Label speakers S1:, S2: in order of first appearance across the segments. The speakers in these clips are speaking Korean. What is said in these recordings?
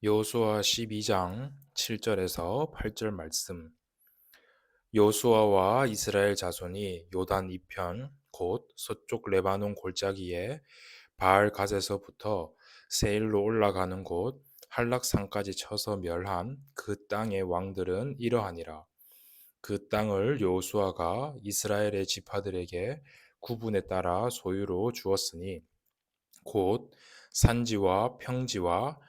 S1: 여호수아 12장 7절에서 8절 말씀. 여호수아와 이스라엘 자손이 요단 이편 곧 서쪽 레바논 골짜기에 바알 갓에서부터 세일로 올라가는 곳 한락산까지 쳐서 멸한 그 땅의 왕들은 이러하니라. 그 땅을 여호수아가 이스라엘의 지파들에게 구분에 따라 소유로 주었으니 곧 산지와 평지와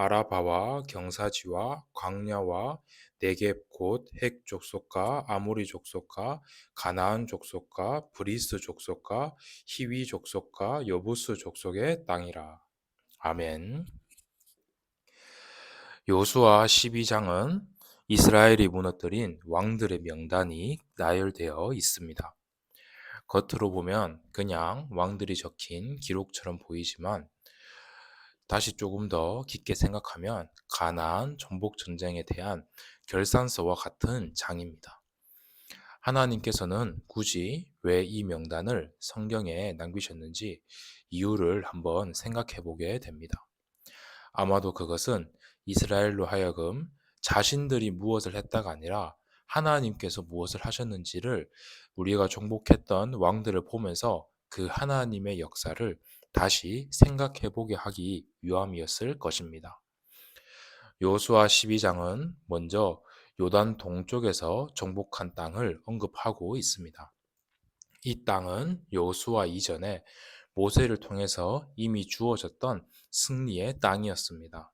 S1: 아라바와 경사지와 광야와 네겝 곧핵 족속과 아모리 족속과 가나안 족속과 브리스 족속과 히위 족속과 여부스 족속의 땅이라. 아멘. 요수아 12장은 이스라엘이 무너뜨린 왕들의 명단이 나열되어 있습니다. 겉으로 보면 그냥 왕들이 적힌 기록처럼 보이지만 다시 조금 더 깊게 생각하면 가나안 전복 전쟁에 대한 결산서와 같은 장입니다. 하나님께서는 굳이 왜 이 명단을 성경에 남기셨는지 이유를 한번 생각해 보게 됩니다. 아마도 그것은 이스라엘로 하여금 자신들이 무엇을 했다가 아니라 하나님께서 무엇을 하셨는지를 우리가 정복했던 왕들을 보면서 그 하나님의 역사를 다시 생각해 보게 하기 위함이었을 것입니다. 요수아 12장은 먼저 요단 동쪽에서 정복한 땅을 언급하고 있습니다. 이 땅은 요수아 이전에 모세를 통해서 이미 주어졌던 승리의 땅이었습니다.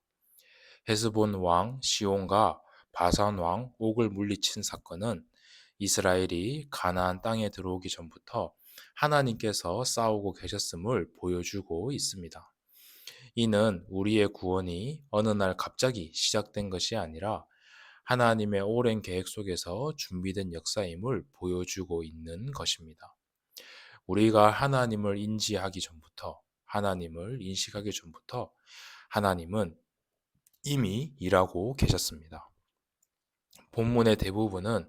S1: 헤스본 왕 시온과 바산 왕 옥을 물리친 사건은 이스라엘이 가나안 땅에 들어오기 전부터 하나님께서 싸우고 계셨음을 보여주고 있습니다. 이는 우리의 구원이 어느 날 갑자기 시작된 것이 아니라 하나님의 오랜 계획 속에서 준비된 역사임을 보여주고 있는 것입니다. 우리가 하나님을 인지하기 전부터, 하나님을 인식하기 전부터 하나님은 이미 일하고 계셨습니다. 본문의 대부분은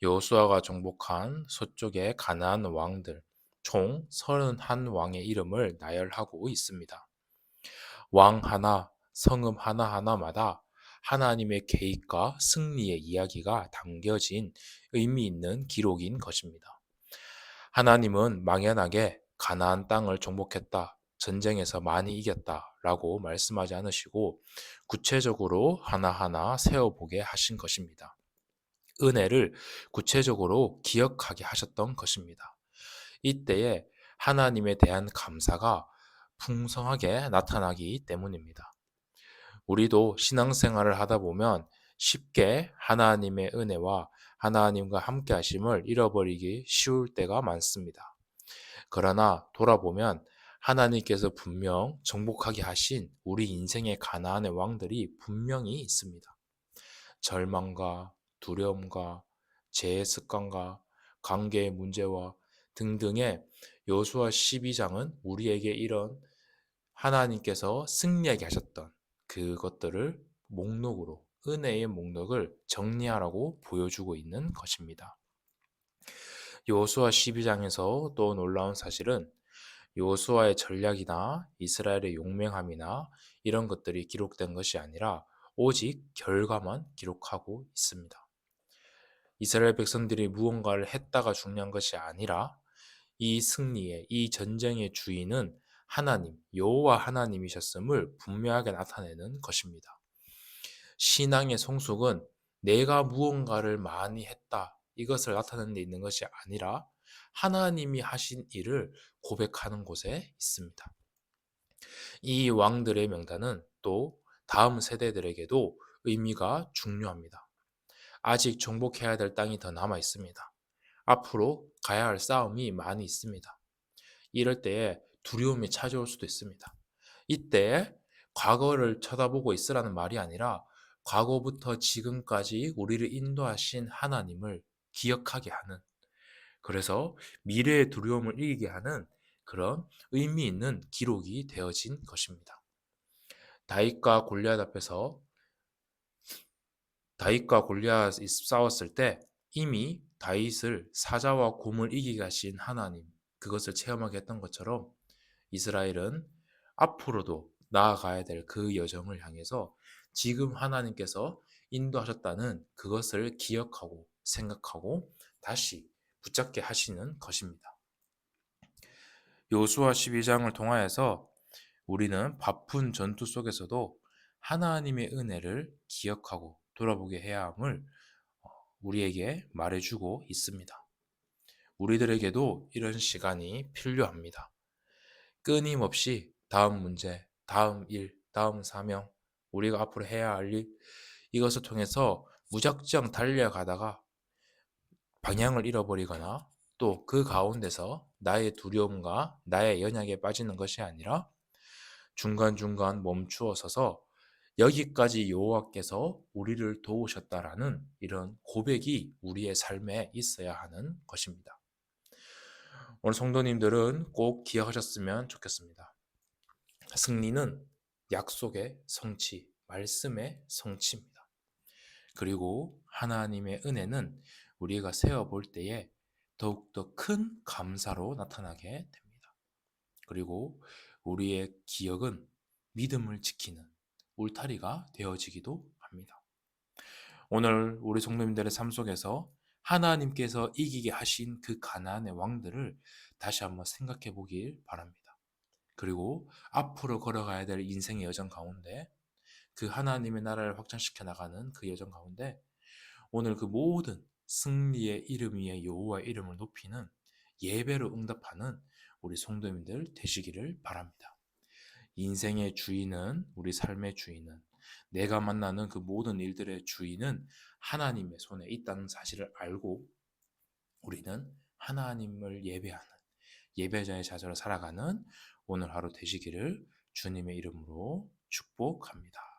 S1: 여호수아가 정복한 서쪽의 가나안 왕들 총 31왕의 이름을 나열하고 있습니다. 왕 하나, 성읍 하나하나마다 하나님의 계획과 승리의 이야기가 담겨진 의미 있는 기록인 것입니다. 하나님은 망연하게 가나안 땅을 정복했다. 전쟁에서 많이 이겼다. 라고 말씀하지 않으시고 구체적으로 하나하나 세워보게 하신 것입니다. 은혜를 구체적으로 기억하게 하셨던 것입니다. 이때에 하나님에 대한 감사가 풍성하게 나타나기 때문입니다. 우리도 신앙생활을 하다 보면 쉽게 하나님의 은혜와 하나님과 함께 하심을 잃어버리기 쉬울 때가 많습니다. 그러나 돌아보면 하나님께서 분명 정복하게 하신 우리 인생의 가나안의 왕들이 분명히 있습니다. 절망과 두려움과 재해 습관과 관계의 문제와 등등의 여수와 12장은 우리에게 이런 하나님께서 승리하게 하셨던 그것들을 목록으로 은혜의 목록을 정리하라고 보여주고 있는 것입니다. 여수와 12장에서 또 놀라운 사실은 여수와의 전략이나 이스라엘의 용맹함이나 이런 것들이 기록된 것이 아니라 오직 결과만 기록하고 있습니다. 이스라엘 백성들이 무언가를 했다가 중요한 것이 아니라 이 승리의 이 전쟁의 주인은 하나님, 여호와 하나님이셨음을 분명하게 나타내는 것입니다. 신앙의 성숙은 내가 무언가를 많이 했다 이것을 나타내는 데 있는 것이 아니라 하나님이 하신 일을 고백하는 곳에 있습니다. 이 왕들의 명단은 또 다음 세대들에게도 의미가 중요합니다. 아직 정복해야 될 땅이 더 남아 있습니다. 앞으로 가야 할 싸움이 많이 있습니다. 이럴 때에 두려움이 찾아올 수도 있습니다. 이때 과거를 쳐다보고 있으라는 말이 아니라 과거부터 지금까지 우리를 인도하신 하나님을 기억하게 하는 그래서 미래의 두려움을 이기게 하는 그런 의미 있는 기록이 되어진 것입니다. 다윗과 골리앗 앞에서 다윗과 골리앗이 싸웠을 때 이미 다윗을 사자와 곰을 이기게 하신 하나님 그것을 체험하게 했던 것처럼 이스라엘은 앞으로도 나아가야 될 그 여정을 향해서 지금 하나님께서 인도하셨다는 그것을 기억하고 생각하고 다시 붙잡게 하시는 것입니다. 요수아 12장을 통하여서 우리는 바쁜 전투 속에서도 하나님의 은혜를 기억하고 돌아보게 해야 함을 어, 우리에게 말해주고 있습니다. 우리들에게도 이런 시간이 필요합니다. 끊임없이 다음 문제, 다음 일, 다음 사명, 우리가 앞으로 해야 할 일, 이것을 통해서 무작정 달려가다가 방향을 잃어버리거나 또 그 가운데서 나의 두려움과 나의 연약에 빠지는 것이 아니라 중간중간 멈추어 서서 여기까지 여호와께서 우리를 도우셨다라는 이런 고백이 우리의 삶에 있어야 하는 것입니다. 오늘 성도님들은 꼭 기억하셨으면 좋겠습니다. 승리는 약속의 성취, 말씀의 성취입니다. 그리고 하나님의 은혜는 우리가 세어볼 때에 더욱더 큰 감사로 나타나게 됩니다. 그리고 우리의 기억은 믿음을 지키는 울타리가 되어지기도 합니다. 오늘 우리 성도님들의 삶 속에서 하나님께서 이기게 하신 그 가나안의 왕들을 다시 한번 생각해 보길 바랍니다. 그리고 앞으로 걸어가야 될 인생의 여정 가운데 그 하나님의 나라를 확장시켜 나가는 그 여정 가운데 오늘 그 모든 승리의 이름 위에 여호와의 이름을 높이는 예배로 응답하는 우리 성도님들 되시기를 바랍니다. 인생의 주인은 우리 삶의 주인은 내가 만나는 그 모든 일들의 주인은 하나님의 손에 있다는 사실을 알고 우리는 하나님을 예배하는 예배자의 자세로 살아가는 오늘 하루 되시기를 주님의 이름으로 축복합니다.